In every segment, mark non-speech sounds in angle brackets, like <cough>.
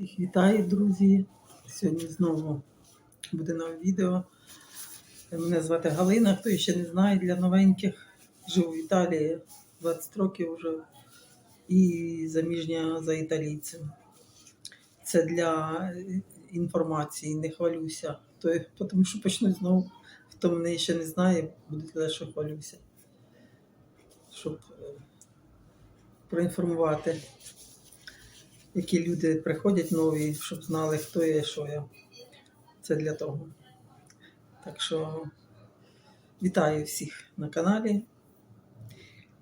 Всіх вітаю, друзі. Сьогодні знову буде нове відео. Мене звати Галина, хто ще не знає для новеньких. Живу в Італії 20 років вже і заміжня за італійцем. Це для інформації, не хвалюся. То, тому що почну знову, хто мене ще не знає, буде казати, хвалюся. Щоб е, проінформувати які люди приходять нові, щоб знали, хто я і що я. Це для того. Так що вітаю всіх на каналі.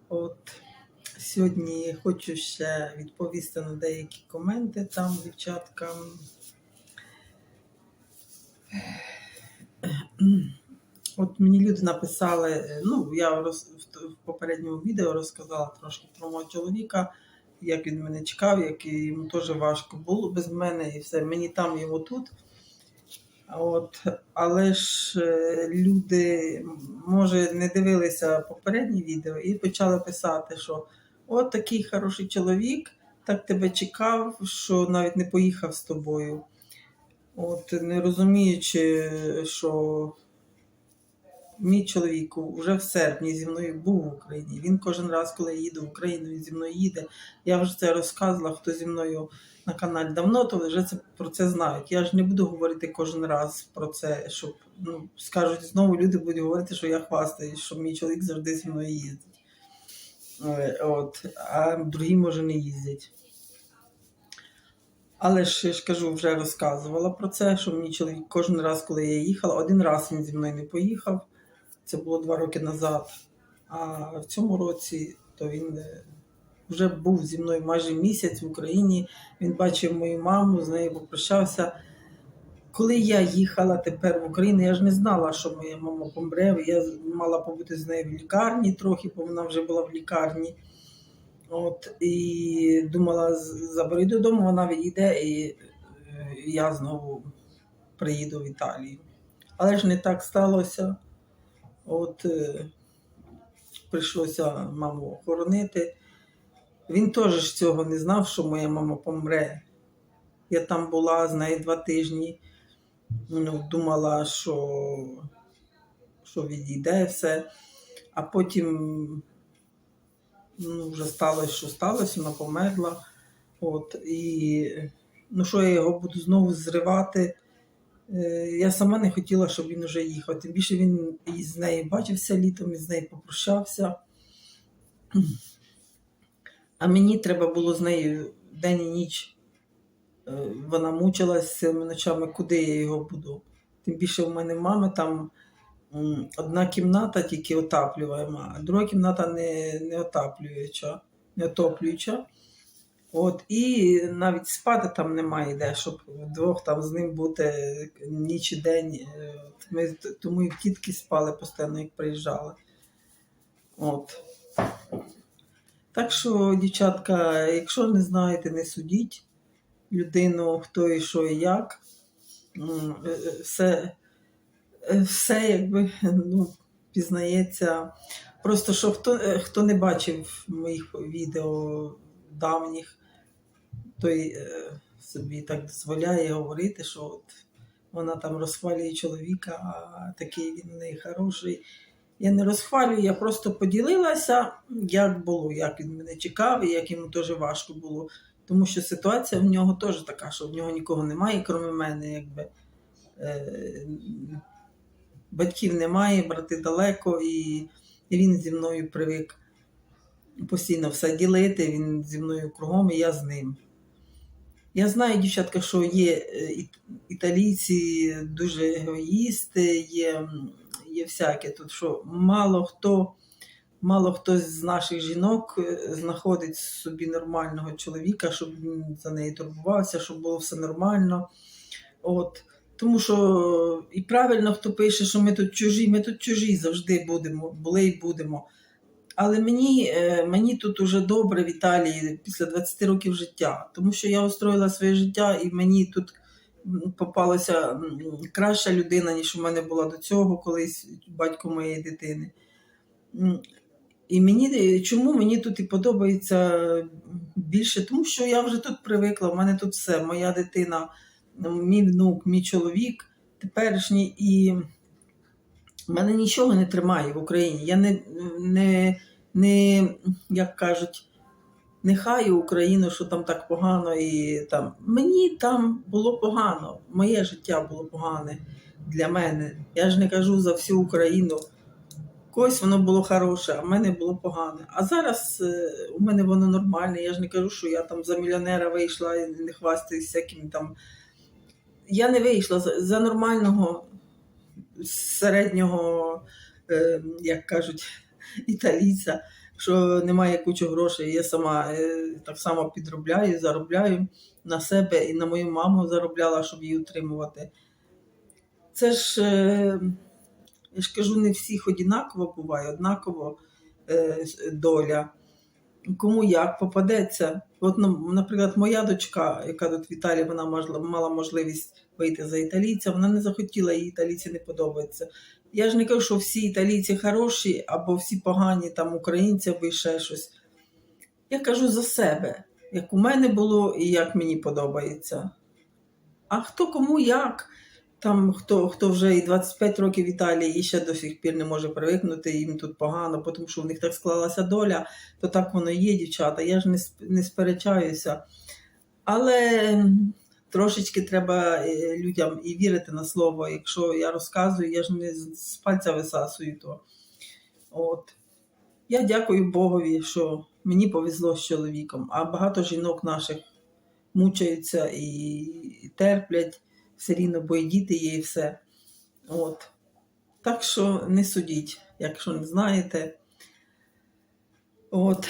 От сьогодні хочу ще відповісти на деякі коменти там, дівчаткам. От мені люди написали, ну, я в, попередньому відео розказала трошки про мого чоловіка як він мене чекав, як йому теж важко було без мене і все. Мені там йому тут. От, Але ж е, люди, може, не дивилися попередні відео і почали писати, що от такий хороший чоловік, так тебе чекав, що навіть не поїхав з тобою. От, Не розуміючи, що Мій чоловік вже в серпні зі мною був в Україні. Він кожен раз, коли я їду в Україну, він зі мною їде. Я вже це розказувала, хто зі мною на каналі давно, то вже це про це знають. Я ж не буду говорити кожен раз про це, щоб ну, скажуть знову люди будуть говорити, що я хвастаюсь, що мій чоловік завжди зі мною їздить. Е, от, А другі, може, не їздять. Але ж я ж кажу, вже розказувала про це, що мій чоловік кожен раз, коли я їхала, один раз він зі мною не поїхав. Це було два роки назад. А в цьому році то він е, вже був зі мною майже місяць в Україні. Він бачив мою маму, з нею попрощався. Коли я їхала тепер в Україну, я ж не знала, що моя мама помре. Я мала побути з нею в лікарні трохи, бо вона вже була в лікарні. От, І думала, забери додому, вона відійде, і е, я знову приїду в Італію. Але ж не так сталося. От е, прийшлося маму охоронити. Він теж цього не знав, що моя мама помре. Я там була з нею два тижні, ну, думала, що що відійде все, а потім ну, вже сталося, що сталося, вона померла. От, І ну, що я його буду знову зривати. Е, я сама не хотіла, щоб він вже їхав. Тим більше він із нею бачився літом, із нею попрощався. А мені треба було з нею день і ніч. Е, вона мучилась цими ночами, куди я його буду. Тим більше в мене мами там одна кімната тільки отаплюємо, а друга кімната не не отаплююча, не отоплююча. От, І навіть спати там немає де, щоб вдвох там з ним бути ніч і день. Ми тому і тітки спали постійно, як приїжджали. От. Так що, дівчатка, якщо не знаєте, не судіть людину, хто і що і як. Е, е, все, е, все якби ну, пізнається. Просто що хто хто не бачив моїх відео давніх, той е, собі так дозволяє говорити, що от вона там розхвалює чоловіка, а такий він у неї хороший. Я не розхвалюю, я просто поділилася, як було, як він мене чекав, і як йому теж важко було. Тому що ситуація в нього теж така, що в нього нікого немає, крім мене. якби. Е, Батьків немає, брати далеко, і він зі мною привик постійно все ділити, він зі мною кругом, і я з ним. Я знаю, дівчатка, що є е, італійці дуже егоїсти, є є всяке тут, що мало хто мало хто з наших жінок е, знаходить собі нормального чоловіка, щоб він за неї турбувався, щоб було все нормально. От. Тому що і правильно хто пише, що ми тут чужі, ми тут чужі завжди будемо, були і будемо. Але мені е, мені тут уже добре в Італії після 20 років життя, тому що я устроїла своє життя, і мені тут попалася краща людина, ніж у мене була до цього, колись батько моєї дитини. І мені чому мені тут і подобається більше? Тому що я вже тут привикла, в мене тут все, моя дитина, мій внук, мій чоловік теперішній, і мене нічого не тримає в Україні. Я не, не, не як кажуть, не хаю Україну, що там так погано, і там мені там було погано, моє життя було погане для мене. Я ж не кажу за всю Україну. Когось воно було хороше, а в мене було погане. А зараз е, у мене воно нормальне. Я ж не кажу, що я там за мільйонера вийшла і не хвастаюсь всяким там. Я не вийшла за, за нормального середнього, е, як кажуть, італійця, що немає кучу грошей. Я сама е, так само підробляю, заробляю на себе і на мою маму заробляла, щоб її утримувати. Це ж. Е, я ж кажу, не всіх однаково буває, однаково е, доля. Кому як попадеться. От, ну, наприклад, моя дочка, яка тут в Італії, вона мала можливість вийти за італійця, вона не захотіла, їй італійці не подобаються. Я ж не кажу, що всі італійці хороші або всі погані, там українці або ще щось. Я кажу за себе, як у мене було і як мені подобається. А хто кому як? Там хто, хто вже і 25 років в Італії і ще до сих пір не може привикнути, їм тут погано, тому що в них так склалася доля, то так воно є, дівчата. Я ж не, не сперечаюся. Але трошечки треба е, людям і вірити на слово. Якщо я розказую, я ж не з пальця висасую то. От. Я дякую Богові, що мені повезло з чоловіком, а багато жінок наших мучаються і терплять все рівно, бо і діти є, і все. От. Так що не судіть, якщо не знаєте. От.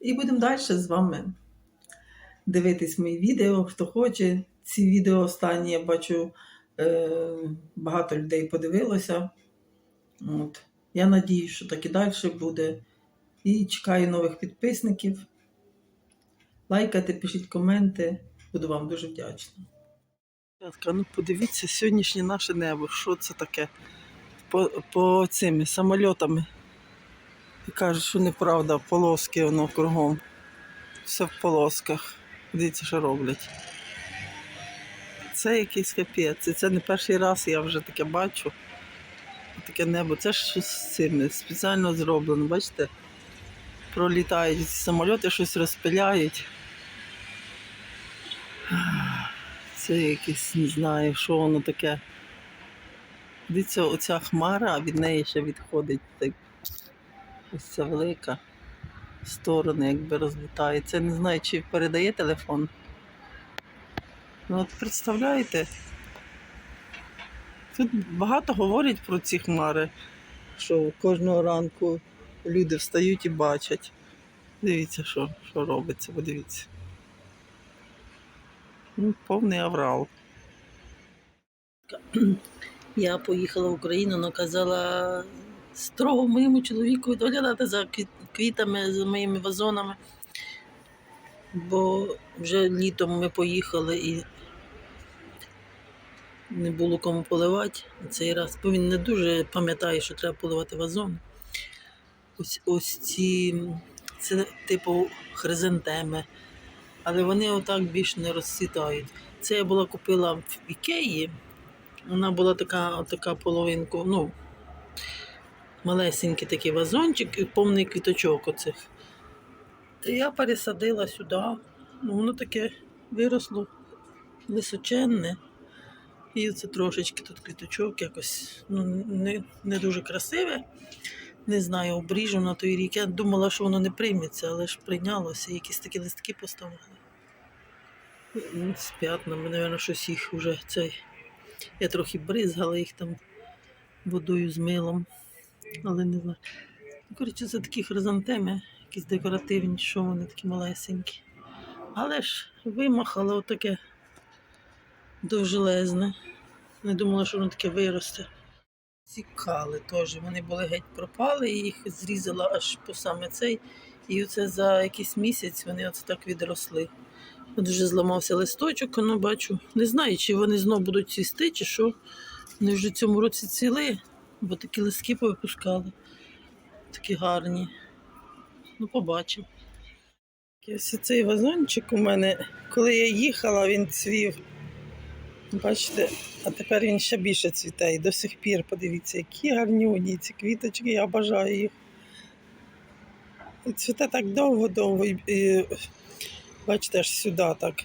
І будемо далі з вами дивитись мої відео, хто хоче. Ці відео останні, я бачу, е, багато людей подивилося. От. Я надіюсь, що так і далі буде. І чекаю нових підписників. Лайкайте, пишіть коменти. Буду вам дуже вдячна. Ну подивіться сьогоднішнє наше небо. Що це таке? По, по цими самольотами. І кажуть, що неправда, полоски воно кругом. Все в полосках. Дивіться, що роблять. Це якийсь капець. І це не перший раз я вже таке бачу. Таке небо. Це ж щось з цими спеціально зроблено. Бачите? Пролітають ці самольоти, щось розпиляють. Це якесь, не знаю, що воно таке. Дивіться, оця хмара, від неї ще відходить так. Ось ця велика сторони, якби розлітається. Не знаю, чи передає телефон. Ну от представляєте? Тут багато говорять про ці хмари, що кожного ранку люди встають і бачать. Дивіться, що, що робиться, подивіться. Ну, повний аврал. <clears throat> Я поїхала в Україну, наказала строго моєму чоловіку доглядати за квітами, за моїми вазонами. Бо вже літом ми поїхали і не було кому поливати цей раз, бо він не дуже пам'ятає, що треба поливати вазон. Ось, ось ці, це типу хризантеми, але вони отак більш не розцвітають. Це я була купила в Ікеї. Вона була така, така половинку, ну, малесенький такий вазончик і повний квіточок оцих. Та я пересадила сюди. Ну, воно таке виросло височенне. І це трошечки тут квіточок якось ну, не, не дуже красиве. Не знаю, обріжу на той рік. Я думала, що воно не прийметься, але ж прийнялося. Якісь такі листки поставили. Ну, З п'ятнами, мабуть, щось їх вже цей. Я трохи бризгала їх там водою з милом, але не знаю. Ну, Коротше, це такі хризантеми, якісь декоративні, що вони такі малесенькі. Але ж вимахало отаке довжелезне. Не думала, що воно таке виросте. Цікали теж. Вони були геть пропали, і їх зрізала аж по саме цей. І оце за якийсь місяць вони оце так відросли. От вже зламався листочок, ну бачу. Не знаю, чи вони знов будуть цвісти, чи що. Вони вже цьому році цвіли, бо такі листки повипускали. Такі гарні. Ну, побачимо. Ось цей вазончик у мене, коли я їхала, він цвів. Бачите, а тепер він ще більше цвіте. І до сих пір, подивіться, які гарнюні ці квіточки, я бажаю їх. І цвіте так довго-довго. Бачите, аж сюди так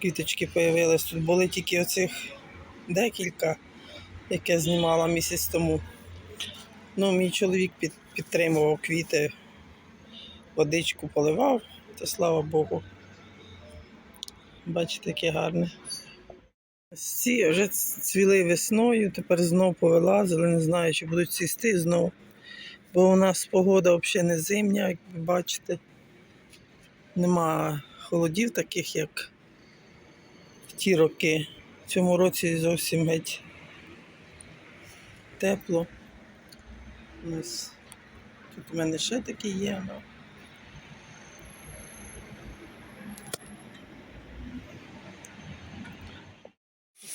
квіточки появились. Тут були тільки оцих декілька, яке знімала місяць тому. Ну, мій чоловік під, підтримував квіти, водичку поливав, то слава Богу. Бачите, яке гарне. Ці вже цвіли весною, тепер знов повилазили, не знаю, чи будуть цвісти знов. Бо у нас погода взагалі не зимня, як ви бачите. Нема холодів таких, як в ті роки. В цьому році зовсім геть тепло. Ось. Тут у мене ще такі є.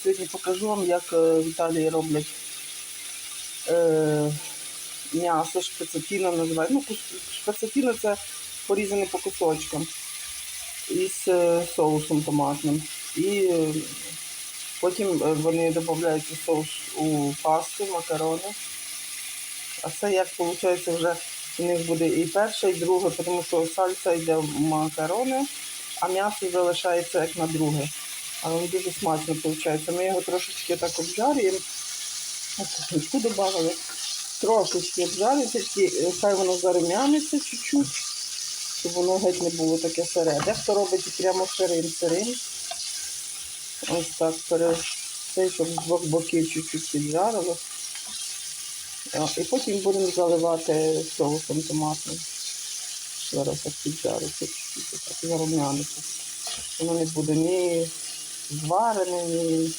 Сьогодні покажу вам, як е, в Італії роблять е, м'ясо, шпецатіно називають. Ну, кус- це порізане по кусочкам із е, соусом томатним. І потім е, вони додають соус у пасту, макарони. А це як виходить вже у них буде і перше, і друге, тому що сальса йде в макарони, а м'ясо залишається як на друге. Але воно дуже смачно виходить. Ми його трошечки так обжарюємо. Чесночку додали. Трошечки обжарюється, е, хай воно зарум'яниться чуть-чуть, щоб воно геть не було таке сире. Дехто робить прямо сирим сирим. Ось так пере... Щоб з двох боків чуть-чуть піджарило. І потім будемо заливати соусом томатним. Зараз так піджариться, чуть-чуть так зарум'яниться. Воно не буде ні зварене, ні...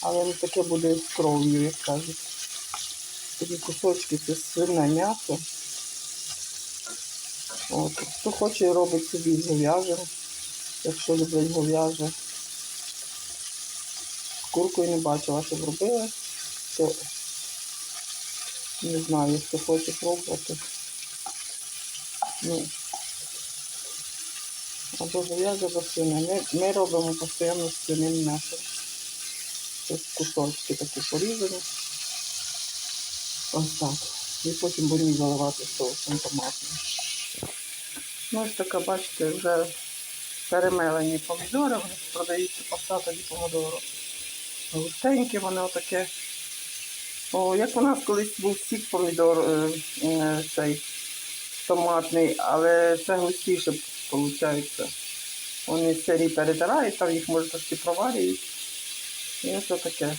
але не таке буде з кров'ю, як кажуть. Такі кусочки це свине м'ясо. От. Хто хоче, робить собі з говяжим, якщо люблять говяже. Куркою не бачила, щоб робили, то не знаю, хто хоче пробувати. Ну, або або свине. Ми, ми робимо постійно з свиним м'ясом. Це кусочки такі порізані. Ось так. І потім будемо заливати соусом томатним. Ну, ось така, бачите, вже перемелені помідори, вони продаються посадені помідору. Густенькі вони отаке. О, як у нас колись був сік помідор е, е, цей томатний, але це густіше виходить. Вони сирі перетирають, там їх може трошки проварюють. І ось таке.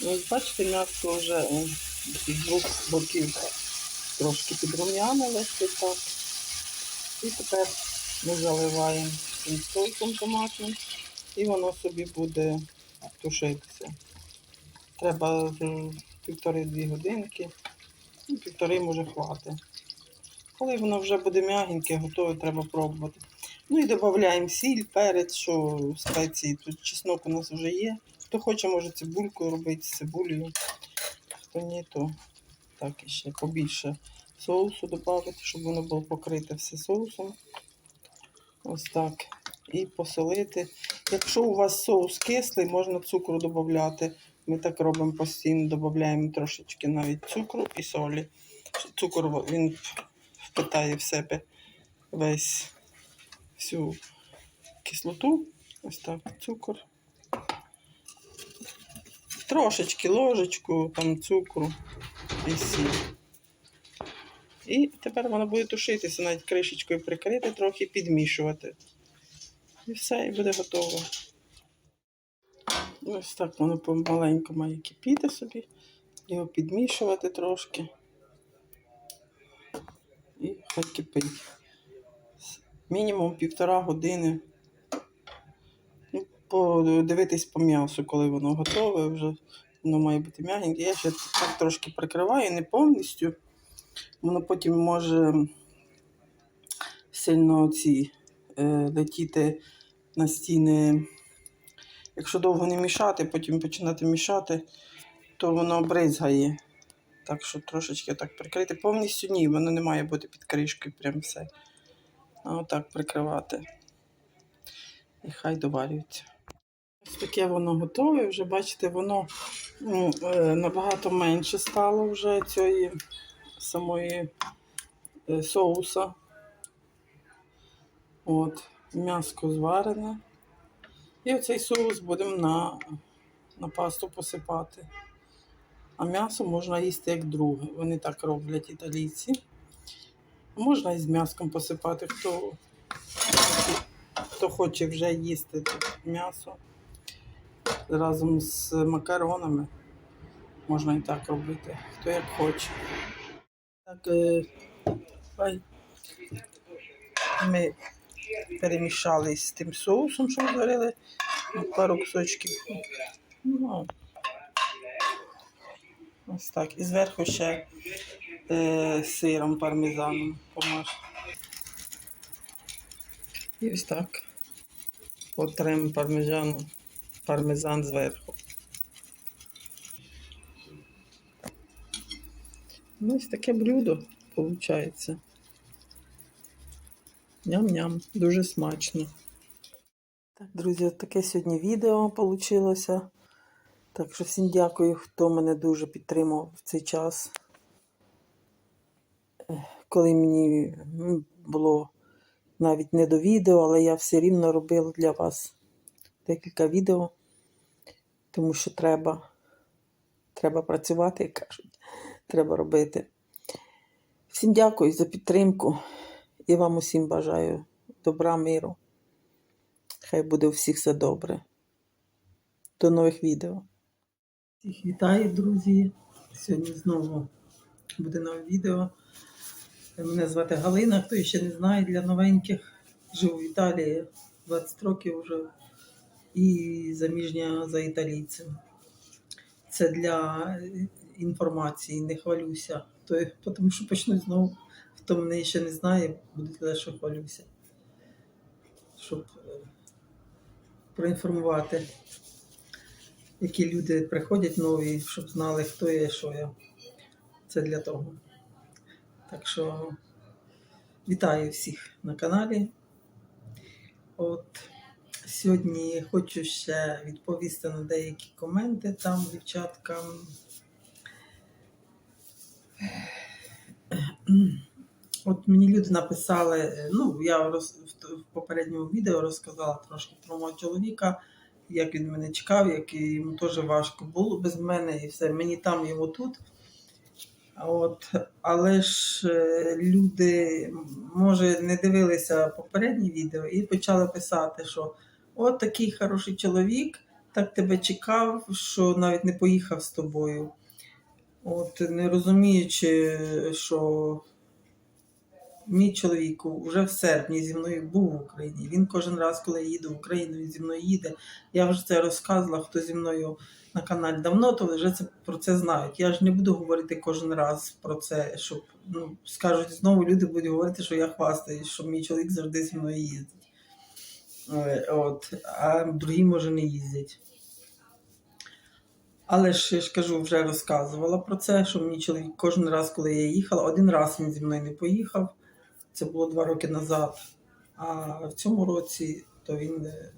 Ну, ось бачите, м'ясо вже е, з двох боків трошки підрум'янилося так. І тепер ми заливаємо цим томатним і воно собі буде тушитися. Треба е, півтори-дві годинки, ну, півтори може хвати. Коли воно вже буде м'ягеньке, готове, треба пробувати. Ну і додаємо сіль, перець, що спеції. Тут чеснок у нас вже є. Хто хоче, може цибулькою робити з цибулею. Хто ні, то так і ще побільше соусу додати, щоб воно було покрите все соусом. Ось так. І посолити. Якщо у вас соус кислий, можна цукру додати. Ми так робимо постійно, додаємо трошечки навіть цукру і солі. Цукор він впитає в себе весь всю кислоту. Ось так, цукор. Трошечки ложечку, там цукру і сіль. І тепер воно буде тушитися, навіть кришечкою прикрити, трохи підмішувати. І все, і буде готово. Ось так воно помаленьку має кипіти собі, його підмішувати трошки. І хай кипить. Мінімум півтора години. Ну, подивитись по м'ясу, коли воно готове, вже воно має бути м'ягеньке. Я ще так трошки прикриваю, не повністю. Воно потім може сильно ці е, летіти на стіни. Якщо довго не мішати, потім починати мішати, то воно бризгає. Так що трошечки так прикрити. Повністю ні, воно не має бути під кришкою, прям все. А отак прикривати. І хай доварюється. Ось таке воно готове. Вже бачите, воно е, набагато менше стало вже цієї самої е, соуса. От, м'яско зварене. І оцей соус будемо на, на пасту посипати. А м'ясо можна їсти як друге. Вони так роблять італійці. Можна і з м'яском посипати, хто, хто хоче вже їсти м'ясо разом з макаронами. Можна і так робити, хто як хоче. Так, е, ми перемішали з тим соусом, що ми зварили, пару кусочків. Ну, ось так. І зверху ще е, сиром пармезаном помаш. І ось так. Потрем пармезану, пармезан зверху. Ну, ось таке блюдо виходить. Ням-ням, дуже смачно. Так, друзі, таке сьогодні відео вийшло. Так що всім дякую, хто мене дуже підтримав в цей час. Коли мені було навіть не до відео, але я все рівно робила для вас декілька відео, тому що треба, треба працювати, як кажуть, треба робити. Всім дякую за підтримку і вам усім бажаю добра, миру. Хай буде у всіх все добре. До нових відео. Всіх вітаю, друзі. Сьогодні знову буде нове відео. Мене звати Галина, хто ще не знає, для новеньких. Живу в Італії 20 років вже і заміжня за італійцем. Це для інформації, не хвалюся. То, тому що почну знову, хто мене ще не знає, буде казати, що хвалюся. Щоб е, проінформувати, які люди приходять нові, щоб знали, хто я що я. Це для того. Так що вітаю всіх на каналі. От сьогодні хочу ще відповісти на деякі коменти там, дівчаткам. От мені люди написали, е, ну, я роз, в, попередньому відео розказала трошки про мого чоловіка, як він мене чекав, як йому теж важко було без мене і все. Мені там його тут. От, але ж е, люди, може, не дивилися попередні відео і почали писати, що от такий хороший чоловік, так тебе чекав, що навіть не поїхав з тобою. От, не розуміючи, що мій чоловік вже в серпні зі мною був в Україні. Він кожен раз, коли я їду в Україну, він зі мною їде. Я вже це розказувала, хто зі мною на каналі давно, то вже це про це знають. Я ж не буду говорити кожен раз про це, щоб ну, скажуть знову люди будуть говорити, що я хвастаюсь, що мій чоловік завжди зі мною їздить. Е, От, а другі, може, не їздять. Але ж я ж кажу, вже розказувала про це, що мій чоловік кожен раз, коли я їхала, один раз він зі мною не поїхав. Це було два роки назад. А в цьому році то він е,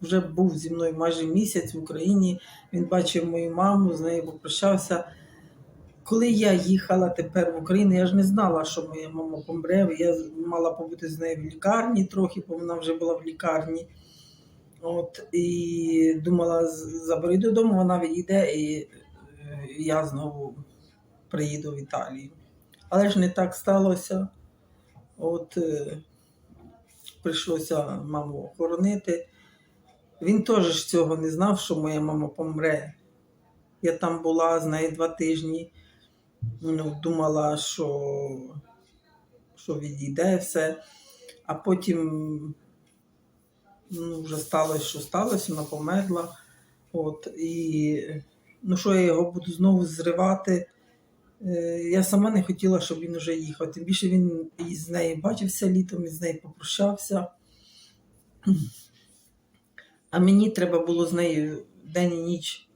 вже був зі мною майже місяць в Україні. Він бачив мою маму, з нею попрощався. Коли я їхала тепер в Україну, я ж не знала, що моя мама помре. Я мала побути з нею в лікарні трохи, бо вона вже була в лікарні. От, і думала, забери додому, вона відійде, і е, я знову приїду в Італію. Але ж не так сталося. От е, прийшлося маму охоронити. Він теж цього не знав, що моя мама помре. Я там була з нею два тижні. Ну, думала, що, що відійде все. А потім ну, вже сталося, що сталося, вона померла. От, і ну, що я його буду знову зривати. Е, Я сама не хотіла, щоб він вже їхав. Тим більше він із нею бачився літом, із нею попрощався. А мені треба було з нею день і ніч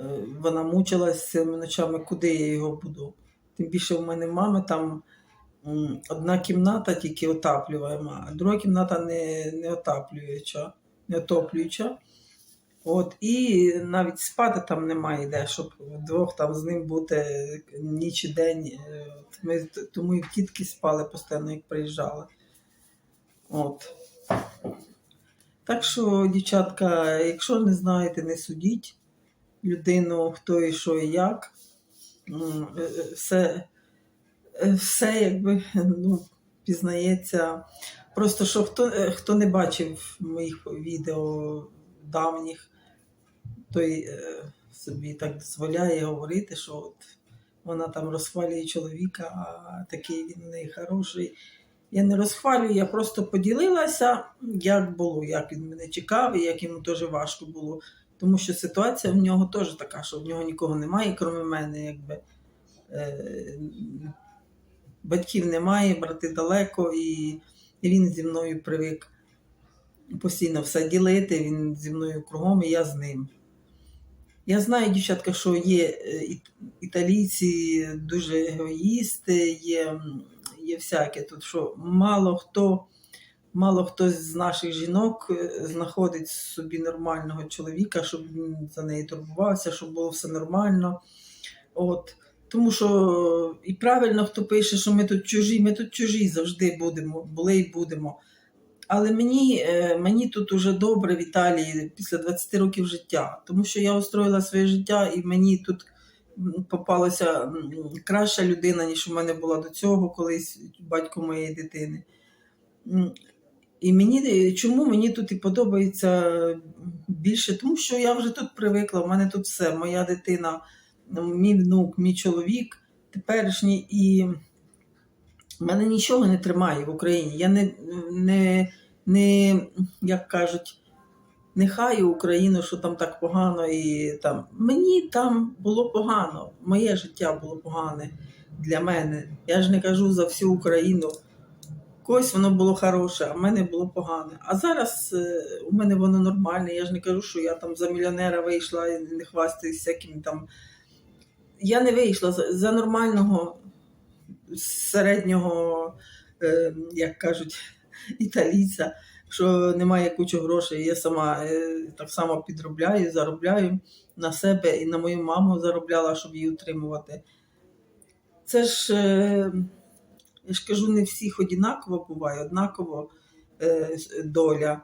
е, вона мучилась цими ночами, куди я його буду. Тим більше в мене мами там одна кімната тільки отаплюваема, а друга кімната не, не отаплююча, не отоплююча. От, і навіть спати там немає де, щоб вдвох там з ним бути ніч і день. Е, ми тому і тітки спали постійно, як приїжджали. От. Так що, дівчатка, якщо не знаєте, не судіть людину, хто і що і як. М, е, е, Все, все якби ну, пізнається. Просто що хто, хто не бачив моїх відео давніх, той е, собі так дозволяє говорити, що от вона там розхвалює чоловіка, а такий він не хороший. Я не розхвалюю, я просто поділилася, як було, як він мене чекав, і як йому теж важко було. Тому що ситуація в нього теж така, що в нього нікого немає, крім мене, якби. Е, батьків немає, брати далеко, і, і він зі мною привик постійно все ділити, він зі мною кругом, і я з ним. Я знаю, дівчатка, що є е, італійці дуже егоїсти, є, є всяке тут, що мало хто, мало хто з наших жінок е, знаходить собі нормального чоловіка, щоб він за неї турбувався, щоб було все нормально. От. Тому що і правильно хто пише, що ми тут чужі, ми тут чужі завжди будемо, були і будемо. Але мені, е, мені тут уже добре в Італії після 20 років життя, тому що я устроїла своє життя, і мені тут попалася краща людина, ніж у мене була до цього, колись батько моєї дитини. І мені е, чому мені тут і подобається більше? Тому що я вже тут привикла, в мене тут все, моя дитина, мій внук, мій чоловік теперішній, і мене нічого не тримає в Україні. Я не, не, не як кажуть, не хаю Україну, що там так погано, і там мені там було погано, моє життя було погане для мене. Я ж не кажу за всю Україну. Когось воно було хороше, а в мене було погане. А зараз е, у мене воно нормальне. Я ж не кажу, що я там за мільйонера вийшла і не хвастаюсь всяким там. Я не вийшла за, за нормального середнього, е, як кажуть, італійця, що немає кучу грошей. Я сама е, так само підробляю, заробляю на себе і на мою маму заробляла, щоб її утримувати. Це ж, е, я ж кажу, не всіх однаково буває, однаково доля.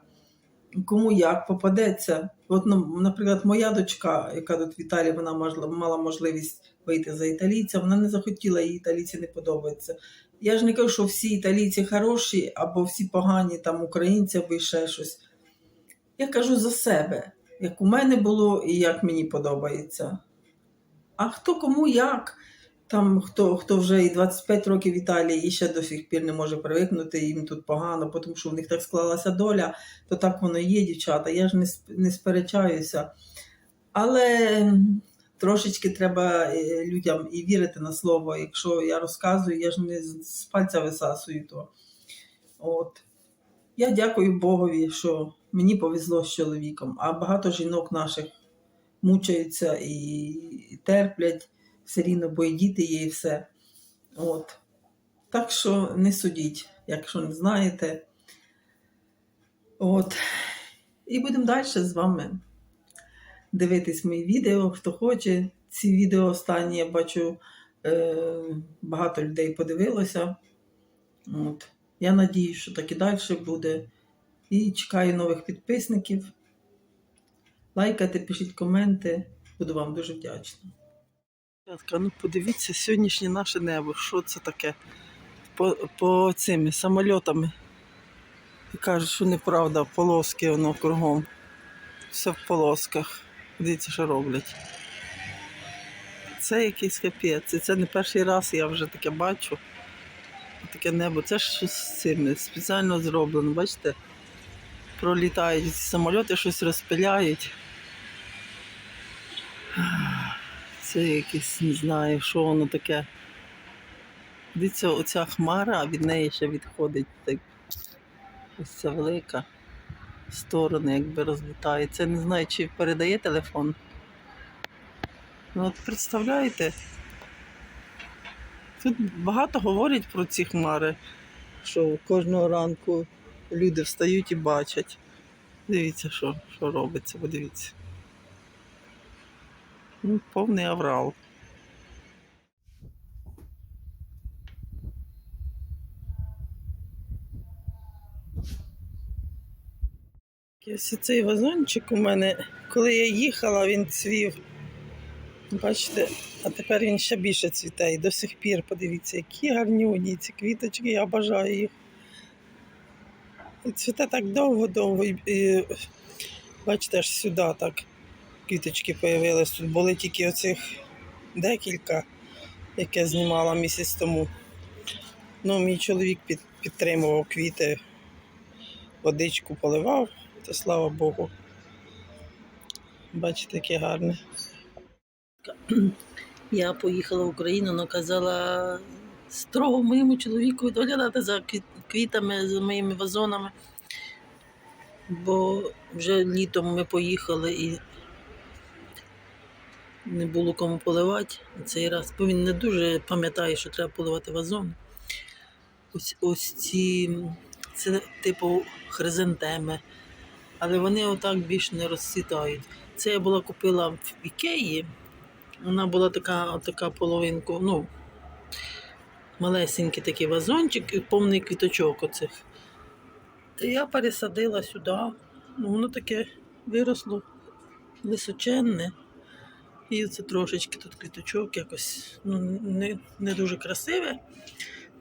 Кому як попадеться. От, ну, наприклад, моя дочка, яка тут в Італії, вона мала можливість вийти за італійця, вона не захотіла, їй італійці не подобаються. Я ж не кажу, що всі італійці хороші, або всі погані там українці, або ще щось. Я кажу за себе, як у мене було і як мені подобається. А хто кому як? Там хто, хто вже і 25 років в Італії і ще до сих пір не може привикнути, їм тут погано, тому що в них так склалася доля, то так воно і є, дівчата. Я ж не, не сперечаюся. Але трошечки треба е, людям і вірити на слово. Якщо я розказую, я ж не з пальця висасую то. От. Я дякую Богові, що мені повезло з чоловіком, а багато жінок наших мучаються і терплять все рівно, бо і діти є, і все. От. Так що не судіть, якщо не знаєте. От. І будемо далі з вами дивитись мої відео, хто хоче. Ці відео останні, я бачу, е, багато людей подивилося. От. Я надію, що так і далі буде. І чекаю нових підписників. Лайкайте, пишіть коменти. Буду вам дуже вдячна. Ну подивіться сьогоднішнє наше небо. Що це таке? По, по цими самольотами. І кажуть, що неправда, полоски воно кругом. Все в полосках. Дивіться, що роблять. Це якийсь капець. Це не перший раз я вже таке бачу. Таке небо. Це щось з цими спеціально зроблено, бачите? Пролітають ці самольоти, щось розпиляють. Це якесь, не знаю, що воно таке. Дивіться, оця хмара, а від неї ще відходить так. Ось ця велика сторони, якби розлітає. Це не знаю, чи передає телефон. Ну, от представляєте, тут багато говорять про ці хмари, що кожного ранку люди встають і бачать. Дивіться, що, що робиться, подивіться. Ну, повний аврал. Ось цей вазончик у мене, коли я їхала, він цвів. Бачите, а тепер він ще більше цвіте. І до сих пір, подивіться, які гарнюні ці квіточки, я бажаю їх. І цвіте так довго-довго. Бачите, аж сюди так квіточки появились. Тут були тільки оцих декілька, яке знімала місяць тому. Ну, мій чоловік під, підтримував квіти, водичку поливав, то слава Богу. Бачите, яке гарне. Я поїхала в Україну, наказала строго моєму чоловіку доглядати за квітами, за моїми вазонами. Бо вже літом ми поїхали і не було кому поливати цей раз, бо він не дуже пам'ятає, що треба поливати вазон. Ось, ось ці, це типу хризантеми, але вони отак більш не розцвітають. Це я була купила в Ікеї. Вона була така, така половинку, ну, малесенький такий вазончик і повний квіточок оцих. Та я пересадила сюди. Ну, воно таке виросло височенне. І це трошечки тут квіточок якось ну, не, не дуже красиве.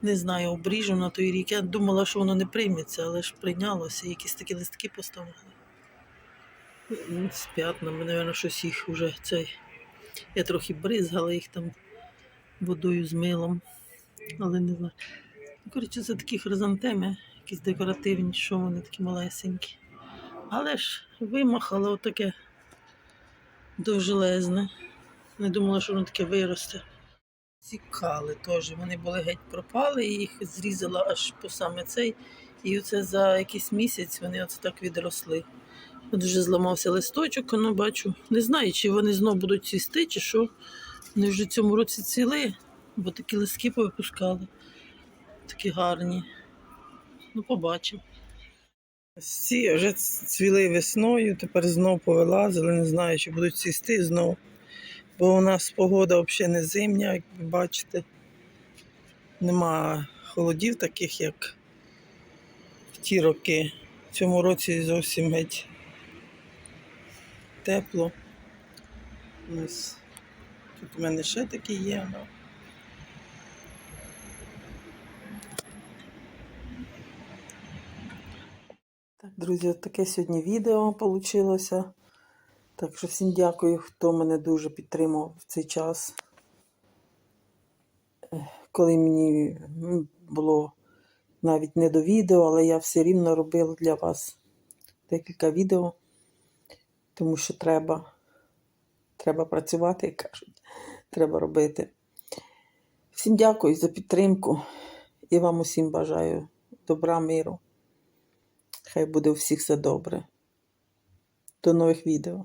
Не знаю, обріжу на той рік. Я думала, що воно не прийметься, але ж прийнялося. Якісь такі листки поставили. Ну, З п'ятнами, мабуть, щось їх вже цей. Я трохи бризгала їх там водою з милом, але не знаю. Ну, Коротше, це такі хризантеми, якісь декоративні, що вони такі малесенькі. Але ж вимахало отаке довжелезне. Не думала, що воно таке виросте. Цікали теж. Вони були геть пропали, і їх зрізала аж по саме цей. І оце за якийсь місяць вони оце так відросли. От вже зламався листочок, ну бачу. Не знаю, чи вони знов будуть цвісти, чи що. Вони вже цьому році цвіли, бо такі листки повипускали. Такі гарні. Ну, побачимо. Ці вже цвіли весною, тепер знов повилазили, не знаю, чи будуть цвісти знов. Бо у нас погода взагалі не зимня, як ви бачите. Нема холодів таких, як в ті роки. В цьому році зовсім геть тепло. Ось. Тут у мене ще такі є. Так, друзі, от таке сьогодні відео вийшло. Так що всім дякую, хто мене дуже підтримав в цей час. Коли мені було навіть не до відео, але я все рівно робила для вас декілька відео, тому що треба, треба працювати, як кажуть, треба робити. Всім дякую за підтримку і вам усім бажаю добра, миру. Хай буде у всіх все добре. До нових відео.